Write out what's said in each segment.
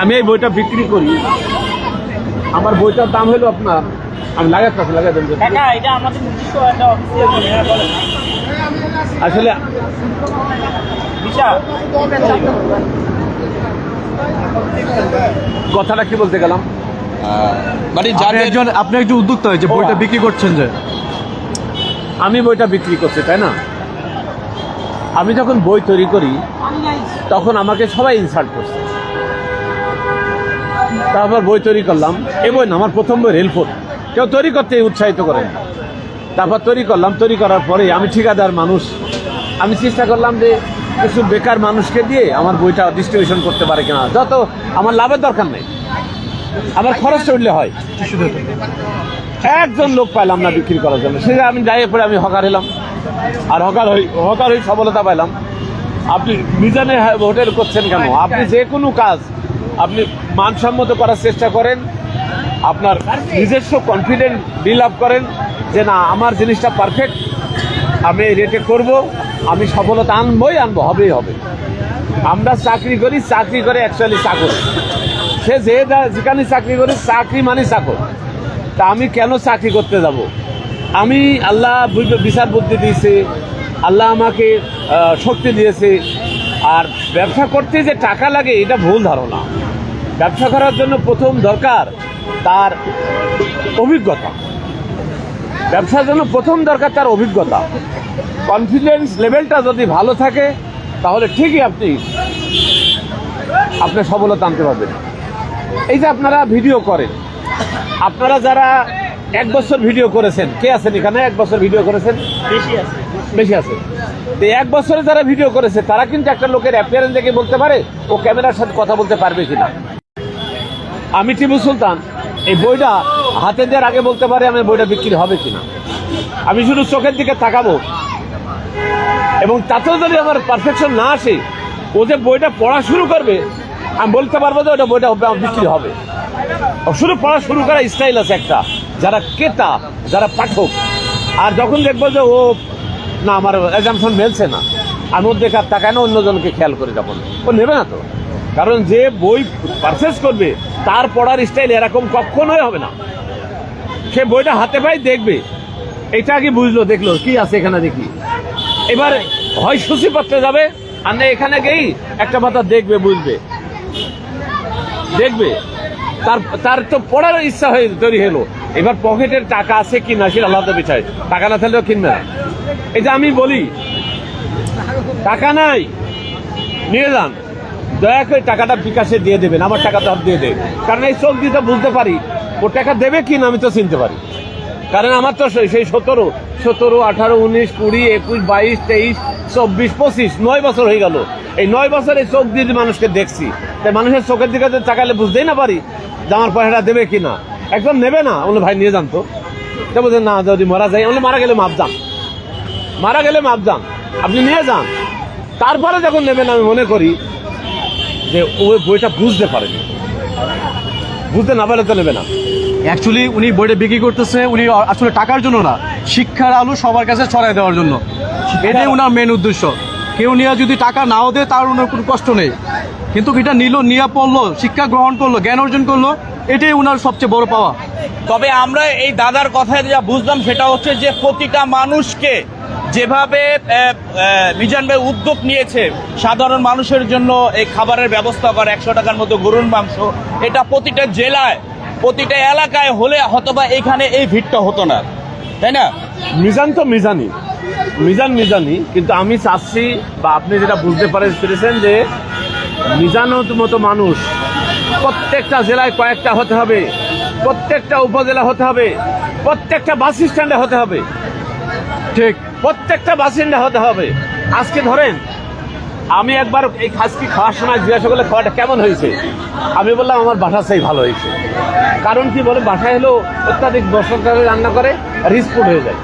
আমি এই বইটা বিক্রি করি। আমার বইটার দাম হলো আপনার আমি লাগাতে পারছি লাগাতে কাকা এটা আমাদের নিজস্ব একটা অফিসিয়াল হ্যাঁ আসলে কথাটা কি বলতে গেলাম? মানে আপনি একজন আপনি একজন উদ্যোক্তা হয়েছে বইটা বিক্রি করছেন যে। আমি বইটা বিক্রি করছি তাই না? আমি যখন বই তৈরি করি তখন আমাকে সবাই ইনসাল্ট করছে। তারপর বই তৈরি করলাম। এই বই আমার প্রথম বই রেলফোর্ট কেউ তৈরি করতে উৎসাহিত করেন তারপর তৈরি করলাম, তৈরি করার পরে আমি ঠিকাদার মানুষ। আমি চেষ্টা করলাম যে কিছু বেকার মানুষকে দিয়ে আমার বইটা ডিস্ট্রিবিউশন করতে পারে কিনা। যত আমার লাভের দরকার নেই। আমার খরচ উঠলে হয়। একজন লোক পাইলাম না বিক্রি করার জন্য। সেটা আমি যাই পরে আমি হকার হলাম আর হকার হই হকার হই সফলতা পাইলাম। আপনি মিজানে হোটেল করছেন কেন? আপনি যে কোনো কাজ আপনি মানসম্মত করার চেষ্টা করেন, আপনার নিজস্ব কনফিডেন্ট বিল আপ করেন যে না, আমার জিনিসটা পারফেক্ট আমি এই রেটে করব, আমি সফলতা আনবই, আনব, হবেই হবে আমরা চাকরি করি, চাকরি করে অ্যাকচুয়ালি চাকর। সে যে যেখানে চাকরি করি, চাকরি মানে চাকর। তা আমি কেন চাকরি করতে যাব? আমি আল্লাহ বিচার বুদ্ধি দিয়েছে, আল্লাহ আমাকে শক্তি দিয়েছে। আর ব্যবসা করতে যে টাকা লাগে, এটা ভুল ধারণা। ব্যবসা করার জন্য প্রথম দরকার তার অভিজ্ঞতা। ব্যবসার জন্য প্রথম দরকার তার অভিজ্ঞতা। কনফিডেন্স লেভেলটা যদি ভালো থাকে তাহলে ঠিকই আপনি আপনার সফলতা আনতে পারবেন। এই যে আপনারা ভিডিও করেন আপনারা যারা এক বছর ভিডিও করেছেন কে আছেন এখানে? এক বছর ভিডিও করেছেন? বেশি আছে। বেশি আছে। তো এক বছরে যারা ভিডিও করেছে তারা কিন্তু একটা লোকের অ্যাপিয়ারেন্স দেখে বলতে পারে ও ক্যামেরার সাথে কথা বলতে পারবে কিনা। আমি টিপু সুলতান। এই বইটা হাতে দেওয়ার আগে বলতে পারে আমার বইটা বিক্রি হবে কিনা। আমি শুধু চোখের দিকে তাকাবো। এবং তাতেও যদি আমার পারফেকশন না আসে, ও যে বইটা পড়া শুরু করবে, আমি বলতে পারব যে ওটা বইটা বিক্রি হবে। শুরু পড়া শুরু করা স্টাইল আছে একটা। যারা ক্রেতা, যারা পাঠক, আর যখন দেখব যে ও, না, আমার এক্সামশন মেলছে না, আমি ওর দেখার তাকায় না, অন্যজনকে খেয়াল করে তখন ও নেবে না তো। কারণ যে বই পারচেস করবে তার পড়ার স্টাইল এরকম কখনোই হবে না। সে বইটা হাতে পাই দেখবে। এটা আগে বুঝলো, দেখল, কি আছে এখানে দেখি। এবার হয় সূচিপত্রে যাবে, আর না এখানে গেই একটা মাথা দেখবে, বুঝবে। দেখবে। তার তার তো পড়ার ইচ্ছা হয়ে তৈরি হলো। এবার পকেটের টাকা আছে কি না সেটা আলাদা বিষয়। টাকা না থাকলেও কিনবে না। এই যে আমি বলি, টাকা নাই। নিয়ে যান। দয়া করে টাকাটা বিকাশে দিয়ে দেবেন, আমার টাকাটা দিয়ে দেবেন কারণ এই চোখ দিতে বুঝতে পারি, ও টাকা দেবে কি না আমি তো চিনতে পারি। কারণ আমার তো সেই- সতেরো সতেরো, আঠারো, উনিশ, কুড়ি, একুশ, বাইশ, তেইশ, চব্বিশ, পঁচিশ, নয় বছর হয়ে গেল। এই নয় বছর এই চোখ দিয়ে মানুষকে দেখছি তাই মানুষের চোখের দিকে তাকালে বুঝতেই না পারি যে আমার পয়সাটা দেবে কি না। একদম নেবে না বলে ভাই নিয়ে যান তো। তা বলছে, না, যদি মারা যায় বলে মারা গেলে মাপ যান। মারা গেলে মাপ যান। আপনি নিয়ে যান। তারপরে যখন নেবেন আমি মনে করি যে ওই বইটা বুঝতে পারেনি। বুঝতে না পারলে তো নেবে না। অ্যাকচুয়ালি উনি বইটা বিক্রি করতেছে উনি আসলে টাকার জন্য না শিক্ষার আলো সবার কাছে ছড়াই দেওয়ার জন্য। এটাই ওনার মেন উদ্দেশ্য। কেউ নিয়ে যদি টাকা নাও দেয় তার ওনার কোনো কষ্ট নেই। কিন্তু এটা নিল নিয়ে পড়ল শিক্ষা গ্রহণ করল জ্ঞান অর্জন করল এটাই ওনার সবচেয়ে বড় পাওয়া। তবে আমরা এই দাদার কথায় যা বুঝলাম সেটা হচ্ছে যে প্রতিটা মানুষকে যেভাবে মিজান ভাই উদ্যোগ নিয়েছে সাধারণ মানুষের জন্য এই খাবারের ব্যবস্থা করা একশো টাকার মতো গরুর মাংস এটা প্রতিটা জেলায় প্রতিটা এলাকায় হলে হয়তোবা এখানে এই ভিড়টা হতো না। তাই না? মিজান তো মিজানি মিজান মিজানি কিন্তু আমি চাচ্ছি বা আপনি যেটা বুঝতে পারে পেরেছেন যে মিজানের মতো মানুষ প্রত্যেকটা জেলায় কয়েকটা হতে হবে প্রত্যেকটা উপজেলা হতে হবে প্রত্যেকটা বাস স্ট্যান্ডে হতে হবে। ঠিক। প্রত্যেকটা বাসিন্দা হতে হবে। আজকে ধরেন, আমি একবার এই খাসকি খাওয়ার সময় জিজ্ঞাসা করলে খাওয়াটা কেমন হয়েছে? আমি বললাম, আমার বাসা সেই ভালো হয়েছে। কারণ কি বলে বাসায় হলো অত্যাধিক মশলা রান্না করে রিসপুট হয়ে যায়।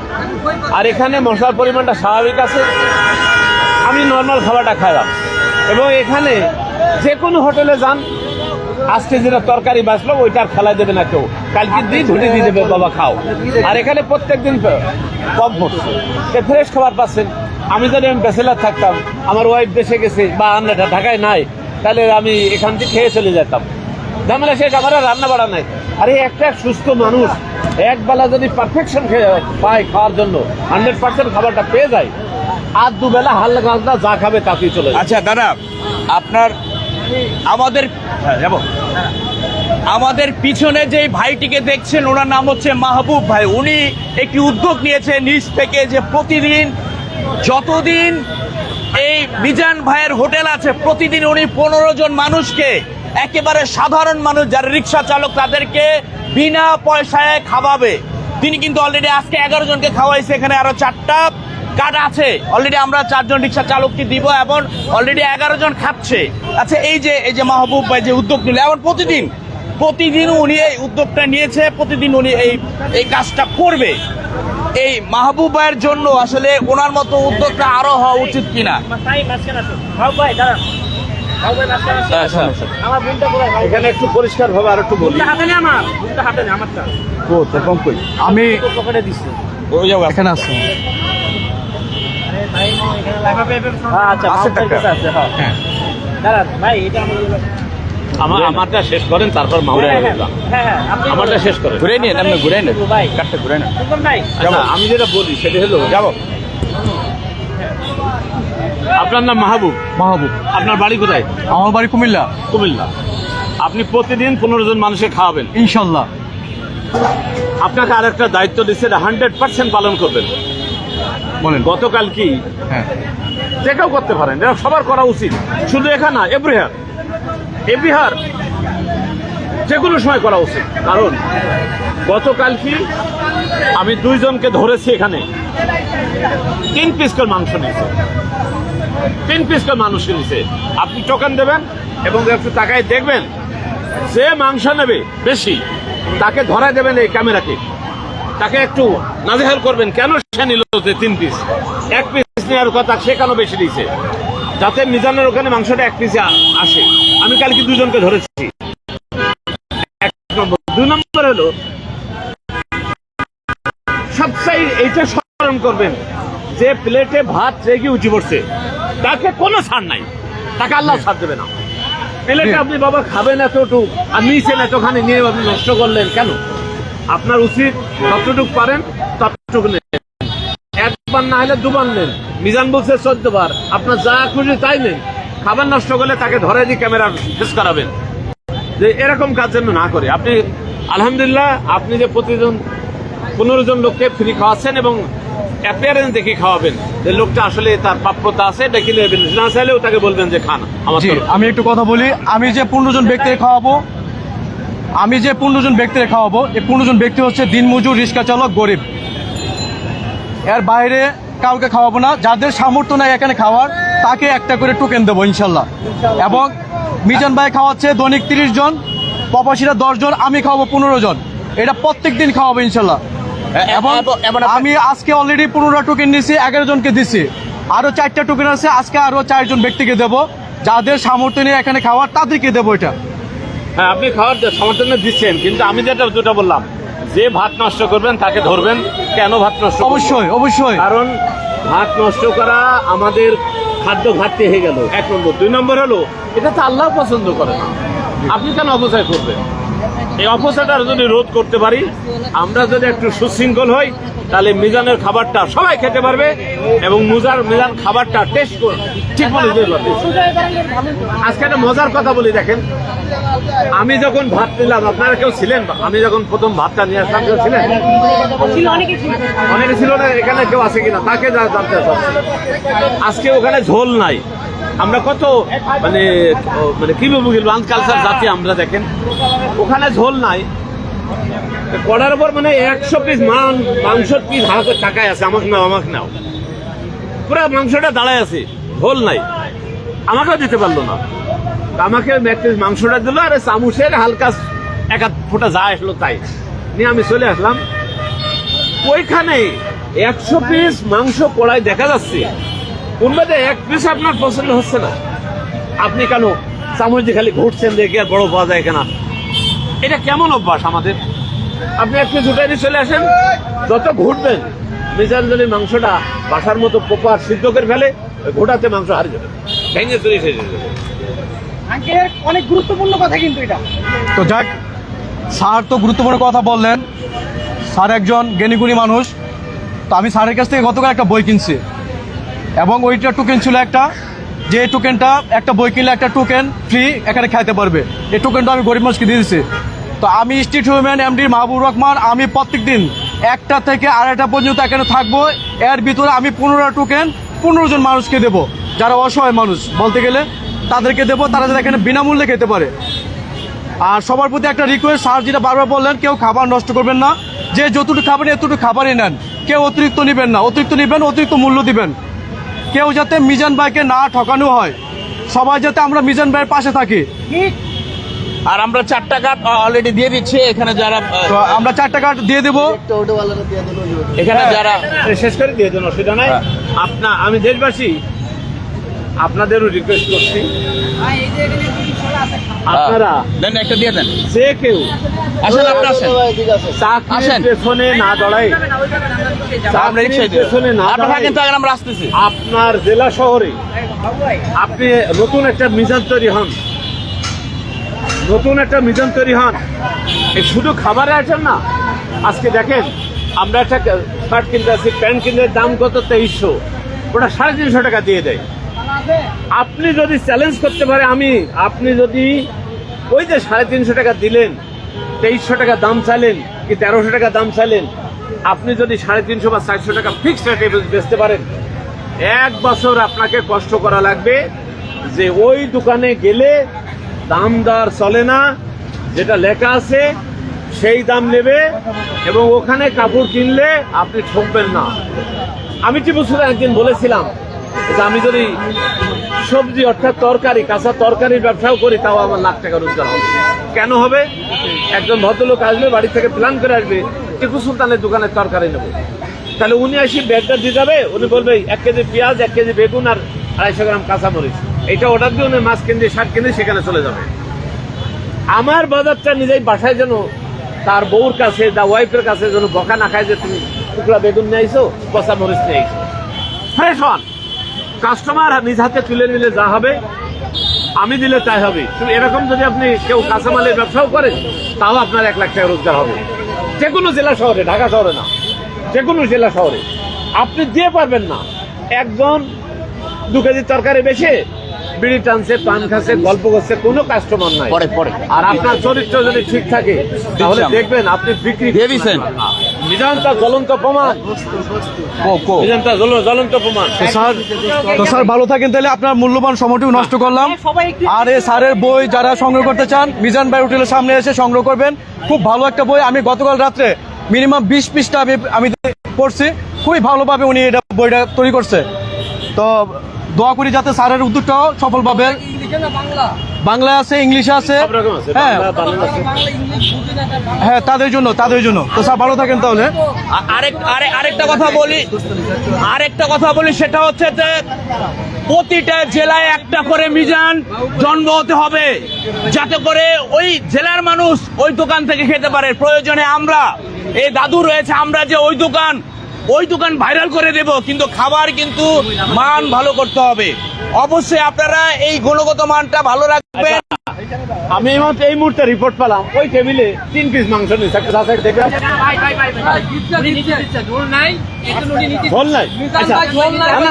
আর এখানে মশলার পরিমাণটা স্বাভাবিক আছে। আমি নর্মাল খাবারটা খাইলাম। এবং এখানে যে কোনো হোটেলে যান আজকে যেটা তরকারি বাঁচলো ওইটা আর খেলায় দেবে না কেউ। কালকে দিয়ে ধুটি দিয়ে দেবে, বাবা খাও। আর এখানে প্রত্যেক দিন কম পড়ছে ফ্রেশ খাবার পাচ্ছেন। আমি যদি আমি ব্যাচেলার থাকতাম, আমার ওয়াইফ দেশে গেছে বা আমরা ঢাকায় নাই, তাহলে আমি এখান থেকে খেয়ে চলে যেতাম। ঝামেলা শেষ, আমার রান্না বাড়া নাই। আরে, একটা সুস্থ মানুষ, এক বেলা যদি পারফেকশন খেয়ে পায় খাওয়ার জন্য হান্ড্রেড পার্সেন্ট খাবারটা পেয়ে যায়। আর দুবেলা হালকা হালকা যা খাবে তাতেই চলে আচ্ছা দাদা, আপনার আমাদের হ্যাঁ, যাব। আমাদের পিছনে যে ভাইটিকে দেখছেন ওনার নাম হচ্ছে মাহবুব ভাই। উনি একটি উদ্যোগ নিয়েছে নিজ থেকে যে প্রতিদিন যতদিন এই মিজান ভাইয়ের হোটেল আছে প্রতিদিন উনি পনেরো জন মানুষকে একেবারে সাধারণ মানুষ যারা রিক্সা চালক তাদেরকে বিনা পয়সায় খাওয়াবে। তিনি কিন্তু অলরেডি আজকে এগারো জনকে খাওয়াইছে এখানে আরও চারটা। কার্ড আছে। অলরেডি আমরা চারজন রিক্সা চালককে দিব এবং অলরেডি এগারো জন খাচ্ছে। আচ্ছা এই যে এই যে মাহবুব ভাই যে উদ্যোগ নিল এবং প্রতিদিন প্রতিদিন উনি এই উদ্যোগটা নিয়েছে প্রতিদিন উনি এই এই কাজটা করবে। এই মাহবুব ভাইয়ের জন্য আসলে ওনার মতো উদ্যোগটা আরও হওয়া উচিত কিনা। আচ্ছা, এখানে একটু পরিষ্কার ভাবে আর একটু বলি আমি এখানে আসছি আমারটা শেষ করেন তারপর মাউরে হ্যাঁ হ্যাঁ হ্যাঁ আপনি আমারটা শেষ করেন। ঘুরে নিয়ে আপনি ঘুরে নেন ভাই। ঘুরে নেন। সুন্দর ভাই। আচ্ছা আমি যেটা বলি সেটা হলো যাব। আপনার নাম মাহবুব? মাহবুব। আপনার বাড়ি কোথায়? আমার বাড়ি কুমিল্লা। কুমিল্লা। আপনি প্রতিদিন পনেরো জন মানুষকে খাওয়াবেন। ইনশাল্লাহ। আপনাকে আরেকটা দায়িত্ব দিচ্ছে হান্ড্রেড পার্সেন্ট পালন করবেন। বলেন। গতকাল কি? হ্যাঁ। যেটাও করতে পারেন। এটা সবার করা উচিত। শুধু এখানে না এভরিহার এভরিহার যে কোনো সময় করা উচিত। কারণ গতকাল কি? আমি দুইজনকে ধরেছি এখানে। তিন পিস করে মাংস নিয়েছে। তিন পিস করে মানুষ নিয়েছে আপনি টোকেন দেবেন এবং একটু টাকায় দেখবেন যে মাংস নেবে বেশি তাকে ধরায় দেবেন এই ক্যামেরাকে তাকে একটু নাজেহাল করবেন। কেন সে নিল যে তিন পিস এক পিস নেওয়ার কথা সে কেন বেশি দিয়েছে? যাতে মিজানের ওখানে মাংসটা এক পিসে আসে। আমি কালকে দুজনকে ধরেছি। এক নম্বর। দুই নম্বর হলো, সবসাই এইটা স্মরণ করবেন যে প্লেটে ভাত রেগে উঠে পড়ছে তাকে কোনো ছাড় নাই। তাকে আল্লাহ ছাড় দেবে না। প্লেটে আপনি বাবা খাবেন এতটুকু, আর নিয়েছেন এতখানি নিয়ে আপনি নষ্ট করলেন কেন? আপনার উচিত যতটুকু পারেন ততটুকু একবার না হলে দুবার নেন। মিজান বলছে চোদ্দ বার আপনার যা খুশি তাই নেন। খাবার নষ্ট করলে তাকে ধরে দিয়ে ক্যামেরা শেষ করাবেন। যে এরকম কাজ যেন না করে। আপনি আলহামদুলিল্লাহ আপনি যে প্রতিদিন পনেরো জন লোককে ফ্রি খাওয়াচ্ছেন এবং অ্যাপিয়ারেন্স দেখে খাওয়াবেন। যে লোকটা আসলে তার প্রাপ্যতা আছে ডেকে নেবেন। না চাইলেও তাকে বলবেন যে খান আমার আমি একটু কথা বলি। আমি যে পনেরো জন ব্যক্তিকে খাওয়াবো আমি যে পনেরো জন ব্যক্তিকে খাওয়াবো এই পনেরো জন ব্যক্তি হচ্ছে দিনমজুর রিক্সা চালক গরিব। এর বাইরে কাউকে খাওয়াবো না। যাদের সামর্থ্য নাই এখানে খাওয়ার তাকে একটা করে টোকেন দেবো ইনশাল্লাহ। এবং মিজান ভাই খাওয়াচ্ছে দৈনিক তিরিশ জন প্রবাসীরা দশ জন আমি খাওয়াবো পনেরো জন। এটা প্রত্যেক দিন খাওয়াবো ইনশাল্লাহ। এবং আমি আজকে অলরেডি পনেরো টোকেন নিয়েছি এগারো জনকে দিছি। আরও চারটা টোকেন আছে আজকে আরও চারজন ব্যক্তিকে দেব। যাদের সামর্থ্য নিয়ে এখানে খাওয়ার তাদেরকে দেবো এটা। হ্যাঁ আপনি খাওয়ার সমর্থন দিচ্ছেন কিন্তু আমি যেটা যেটা বললাম যে ভাত নষ্ট করবেন তাকে ধরবেন। কেন ভাত নষ্ট অবশ্যই অবশ্যই। কারণ ভাত নষ্ট করা আমাদের খাদ্য ঘাটতি হয়ে গেল। এক নম্বর। দুই নম্বর হলো এটা তো আল্লাহ পছন্দ করে না। আপনি কেন অপচয় করবেন? এই অপচয়টা যদি রোধ করতে পারি, আমরা যদি একটু সুশৃঙ্খল হই, তাহলে মিজানের খাবারটা সবাই খেতে পারবে এবং মুজার মিজান খাবারটা টেস্ট ঠিক মনে দিতে পারবে। আজকে একটা মজার কথা বলি, দেখেন। আমি যখন ভাত নিলাম, আপনারা কেউ ছিলেন আমি যখন প্রথম ভাতটা নিয়ে আসলাম, কেউ ছিলেন? ছিল অনেকে ছিল না, এখানে কেউ আছে কিনা? তাকে জানতে আজকে ওখানে ঝোল নাই। আমরা কত মানে মানে কি বলব কালচার জাতি আমরা দেখেন। ওখানে ঝোল নাই। করার পর মানে একশো পিস মাংসর পিস হাতে টাকায় আছে। আমাকে নাও আমাকে নাও। পুরো মাংসটা দাঁড়ায় আছে। ঝোল নাই। আমাকেও দিতে পারল না। আমাকে এক পিস মাংসটা দিল, আর চামুচের হালকা এক ফোটা যা আসলো তাই। নিয়ে আমি চলে আসলাম। ওইখানে একশো পিস মাংস কড়াই দেখা যাচ্ছে। মধ্যে এক পিস আপনার পছন্দ হচ্ছে না। আপনি কেন চামচ খালি ঘুরছেন দেখে আর বড় পাওয়া যায় কেনা? এটা কেমন অভ্যাস আমাদের? আপনি এক পিস উঠাই দিয়ে চলে আসেন যত ঘুরবেন মিজানজনের মাংসটা বাসার মতো পোপার সিদ্ধ করে ফেলে ওই ঘোটাতে মাংস হারিয়ে যাবে। ভেঙে চুরি শেষ হয়ে যাবে। অনেক গুরুত্বপূর্ণ কথা কিন্তু এটা। তো যাক স্যার তো গুরুত্বপূর্ণ কথা বললেন। স্যার একজন জ্ঞানীগুণী মানুষ। তো আমি স্যারের কাছ থেকে গতকাল একটা বই কিনছি। এবং ওইটা টোকেন ছিল একটা, যে টোকেনটা একটা বই কিনলে একটা টোকেন ফ্রি এখানে খাইতে পারবে। এই টোকেনটা আমি গরিব মানুষকে দিয়ে দিচ্ছি তো আমি street human MD Mahbub Rahman আমি প্রত্যেক দিন একটা থেকে আড়াইটা পর্যন্ত এখানে থাকব। এর ভিতরে আমি পনেরো টোকেন পনেরো জন মানুষকে দেবো। যারা অসহায় মানুষ, বলতে গেলে তাদেরকে দেবো, তারা যারা এখানে বিনামূল্যে খেতে পারে। আর সবার প্রতি একটা রিকোয়েস্ট স্যার যেটা বারবার বললেন, কেউ খাবার নষ্ট করবেন না। যে যতটুকু খাবেন, এতটুকু খাবারই নেন। কেউ অতিরিক্ত নেবেন না। অতিরিক্ত নেবেন, অতিরিক্ত মূল্য দিবেন। কেউ যাতে মিজান ভাইকে না ঠকানো হয়। সবাই যাতে আমরা মিজান ভাইয়ের পাশে থাকি। আর আমরা চারটা কার্ড অলরেডি দিয়ে দিচ্ছি এখানে যারা আমরা চারটা কার্ড দিয়ে দেবো। এখানে যারা শেষ করে দিয়ে দেন অসুবিধা নাই। আপনা আমি দেশবাসী আপনাদেরও রিকোয়েস্ট করছি। আপনারা? দেন একটা দিয়ে দেন। যে কেউ আসেন আপনি আসেন। আসেন। পেছনে না দাঁড়ায়। আমরা রিক্সায় চাকরির দিয়ে পেছনে না আপনারা দাঁড়ায় কিন্তু আমরা আসতেছি। আপনার জেলা শহরে আপনি নতুন একটা মিজান তৈরি হন। নতুন একটা মিজান তৈরি হন। এই শুধু খাবারে আছেন না। আজকে দেখেন আমরা একটা শার্ট কিনতে আছি প্যান্ট কিনতে দাম কত? তেইশশো। ওটা সাড়ে তিনশো টাকা দিয়ে দেয়। আপনি যদি চ্যালেঞ্জ করতে পারে, আমি, আপনি যদি ওই যে সাড়ে তিনশো টাকা দিলেন, তেইশশো টাকা দাম চাইলেন কি তেরোশো টাকা দাম চাইলেন, আপনি যদি সাড়ে তিনশো বা চারশো টাকা ফিক্সড রেটে বেচতে পারেন, এক বছর আপনাকে কষ্ট করা লাগবে যে ওই দোকানে গেলে দাম দর চলে না, যেটা লেখা আছে সেই দাম নেবে এবং ওখানে কাপড় কিনলে আপনি ঠকবেন না। আমি টিপু সুলতান একদিন বলেছিলাম যে আমি যদি সবজি অর্থাৎ তরকারি, কাঁচা তরকারির ব্যবসাও করি, তাও আমার লাখ টাকা রোজগার হবে। কেন হবে? একজন ভদ্রলোক আসবে, বাড়ি থেকে প্ল্যান করে আসবে, টিপু সুলতানের দোকানের তরকারি নেব। তাহলে উনি আসি ব্যাগটা দিয়ে যাবে, উনি বলবে, এক কেজি পেঁয়াজ, এক কেজি বেগুন আর আড়াইশো গ্রাম কাঁচামরিচ। এটা অর্ডার দিয়ে উনি মাছ কেন্দ্রে শাক কেন্দ্রে সেখানে চলে যাবে। আমার বাজারটা নিজেই বাসায় যেন তার বউর কাছে দা ওয়াইফের কাছে যেন বকা না খায় যে তুমি টুকরা বেগুন নিয়ে আইসো কষা মরিচ নিয়ে আইসো ফ্রেশ হন কাস্টমার নিজ হাতে তুলে নিলে যা হবে আমি দিলে তাই হবে। এরকম যদি আপনি কেউ কাঁচামালের ব্যবসাও করেন তাও আপনার এক লাখ টাকা রোজগার হবে। যে কোনো জেলা শহরে ঢাকা শহরে না যে কোনো জেলা শহরে। আপনি দিয়ে পারবেন না। একজন দু কেজি তরকারি বেশি বিড়ি টানছে পান খাচ্ছে গল্প করছে কোনো কাস্টমার নাই। পরে পরে। আর আপনার চরিত্র যদি ঠিক থাকে তাহলে দেখবেন আপনি বিক্রি দিয়ে দিছেন। মিজানটা জ্বলন্ত প্রমাণ। কো কো মিজানটা জ্বল- জ্বলন্ত প্রমাণ। তো স্যার তো স্যার ভালো থাকেন তাহলে। আপনার মূল্যবান সময়টিও নষ্ট করলাম। আর এই স্যারের বই যারা সংগ্রহ করতে চান মিজান ভাই হোটেলের সামনে এসে সংগ্রহ করবেন। খুব ভালো একটা বই। আমি গতকাল রাত্রে মিনিমাম বিশ পিসটা আমি আমি পড়ছি। খুবই ভালোভাবে উনি এটা বইটা তৈরি করছে। তো দোয়া করি যাতে স্যারের উদ্যোগটাও সফলভাবে বাংলা আছে ইংলিশে আছে। হ্যাঁ। হ্যাঁ তাদের জন্য তাদের জন্য। তো স্যার ভালো থাকেন তাহলে। আরেক আরেকটা কথা বলি আরেকটা কথা বলি সেটা হচ্ছে যে প্রতিটা জেলায় একটা করে মিজান জন্ম হতে হবে যাতে করে ওই জেলার মানুষ ওই দোকান থেকে খেতে পারে। প্রয়োজনে আমরা এই দাদু রয়েছে আমরা যে ওই দোকান ওই দোকান ভাইরাল করে দেব, কিন্তু খাবার কিন্তু মান ভালো করতে হবে। অবশ্যই আপনারা এই গুণগত মানটা ভালো রাখবেন। আমি এই মুহূর্তে রিপোর্ট পেলাম ওই টেবিলে তিন পিস মাংস নিচ্ছে হ্যাঁ, ঝোল নাই আচ্ছা। আমি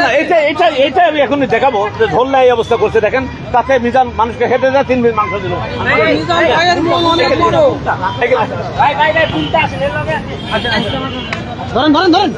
যে ঝোল নাই অবস্থা করছে দেখেন। তাতে মিজান মানুষকে হেঁটে দেয় তিন পিস মাংস আচ্ছা। আচ্ছা, ধরেন ধরেন ধরেন।